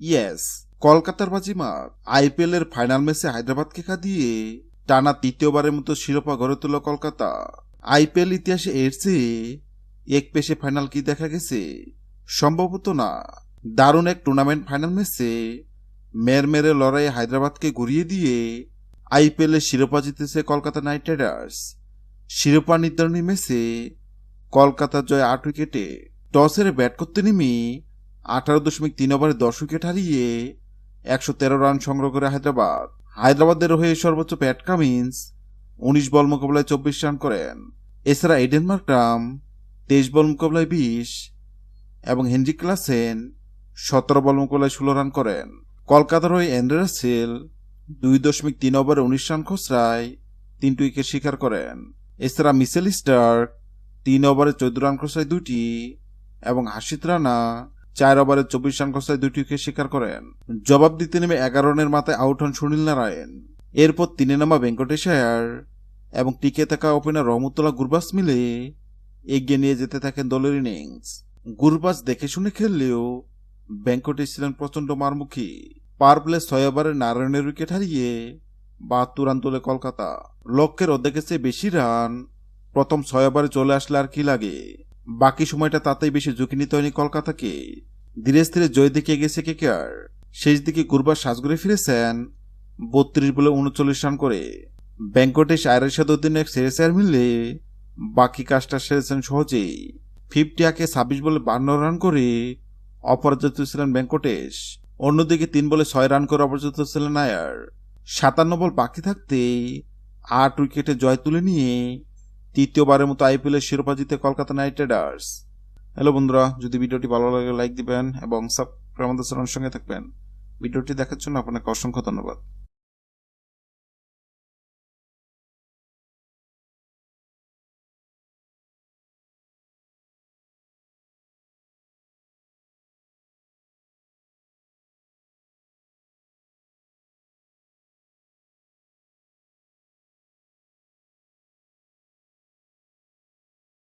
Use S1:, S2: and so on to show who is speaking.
S1: Yes কলকাতার বাজিমাত IPL এর ফাইনাল ম্যাচে হায়দ্রাবাদকে দিয়ে টানা তৃতীয়বারের মতো শিরোপা গড়ে তোলা কলকাতা। আইপিএল ইতিহাসে এর চেয়ে এক পেশে ফাইনাল কি দেখা গেছে? সম্ভবত না। দারুণ এক টুর্নামেন্ট ফাইনাল ম্যাচে মের মেরে লড়াইয়ে হায়দ্রাবাদকে ঘুরিয়ে দিয়ে আইপিএল শিরোপা জিতেছে কলকাতা নাইট রাইডার্স। শিরোপা নির্ধারণী ম্যাচে কলকাতার জয় আট উইকেটে, টসের ব্যাট করতে নেমে আঠারো দশমিক তিন ওভারে দশ উইকেট হারিয়ে একশো তেরো রান সংগ্রহ করে হায়দ্রাবাদ। হায়দ্রাবাদের হয়ে সর্বোচ্চ প্যাট কামিন্স উনিশ বল মোকাবেলায় চব্বিশ রান করেন। এছাড়া এডেন মার্করাম তেইশ বল মোকাবেলায় বিশ এবং হেনরি ক্লাসেন সতেরো বল মোকাবেলায় ষোলো রান করেন। কলকাতার হয়ে অ্যান্ড্রে রাসেল দুই দশমিক তিন ওভারে উনিশ রান খসড়ায় তিনটি উইকেট শিকার করেন। এছাড়া মিসেল স্টার্ক তিন ওভারে চোদ্দ রান খসড়ায় দুটি এবং হাসিত রানা চার ওভারে চব্বিশ রান খসড়ায় দুটি উইকেট শিকার করেন। জবাব দিতে নেমে এগারো রানের মাথায় আউট হন সুনীল নারায়ণ। এরপর তিনে নামা ভেঙ্কটেশ আয়ার এবং টিকে থাকা ওপেনার রহমতুল্লাহ গুরবাস মিলে এগিয়ে নিয়ে যেতে থাকেন দলের ইনিংস। গুরবাস দেখে শুনে খেললেও ভেঙ্কটেশ ছিলেন প্রচণ্ড মারমুখী। পার প্লে ছয় ওভারে নারায়ণের উইকেট হারিয়ে বাহাত্তর রান তোলে কলকাতা। লক্ষ্যের অর্ধেকের চেয়ে বেশি রান প্রথম ছয় ওভারে চলে আসলে আর কি লাগে? বাকি সময়টা তাতেই বেশি ঝুঁকি নিতে হয়নি কলকাতাকে। ধীরে ধীরে জয় দিকে গেছে কেকেআর শেষ দিকে গুরবার সাজঘুরে ফিরেছেন বত্রিশ বলে উনচল্লিশ রান করে। ব্যাঙ্কটেশ আয়ের সাথে অধিনায়ক সেরেসার মিললে বাকি কাজটা সেরেছেন সহজেই। ফিফটি আকে ছাব্বিশ বলে বান্ন রান করে অপরাজিত ছিলেন ভেঙ্কটেশ। অন্যদিকে তিন বলে ছয় রান করে অপরাজিত ছিলেন আয়ার। সাতান্ন বল বাকি থাকতেই আট উইকেটে জয় তুলে নিয়ে তৃতীয়বারের মতো আইপিএলের শিরোপা জিতে কলকাতা নাইট রাইডার্স হ্যালো বন্ধুরা, যদি ভিডিওটি ভালো লাগে, লাইক দিবেন এবং সাবস্ক্রাইব আমাদের সঙ্গে থাকবেন। ভিডিওটি দেখার জন্য আপনাকে অসংখ্য ধন্যবাদ।